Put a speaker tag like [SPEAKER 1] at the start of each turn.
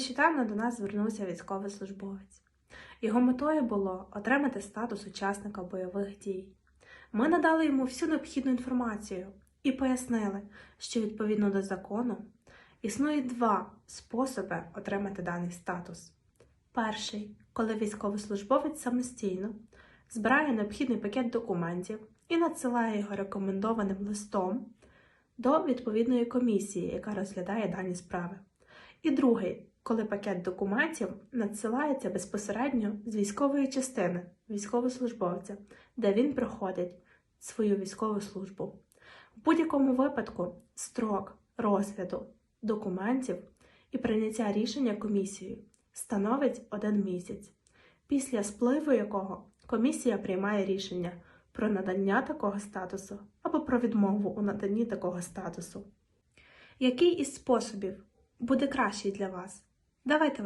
[SPEAKER 1] Нещодавно до нас звернувся військовослужбовець. Його метою було отримати статус учасника бойових дій. Ми надали йому всю необхідну інформацію і пояснили, що відповідно до закону існує два способи отримати даний статус. Перший, коли військовослужбовець самостійно збирає необхідний пакет документів і надсилає його рекомендованим листом до відповідної комісії, яка розглядає дані справи. І другий, коли пакет документів надсилається безпосередньо з військової частини військовослужбовця, де він проходить свою військову службу. В будь-якому випадку строк розгляду документів і прийняття рішення комісією становить один місяць, після спливу якого комісія приймає рішення про надання такого статусу або про відмову у наданні такого статусу. Який із способів буде кращий для вас? Давайте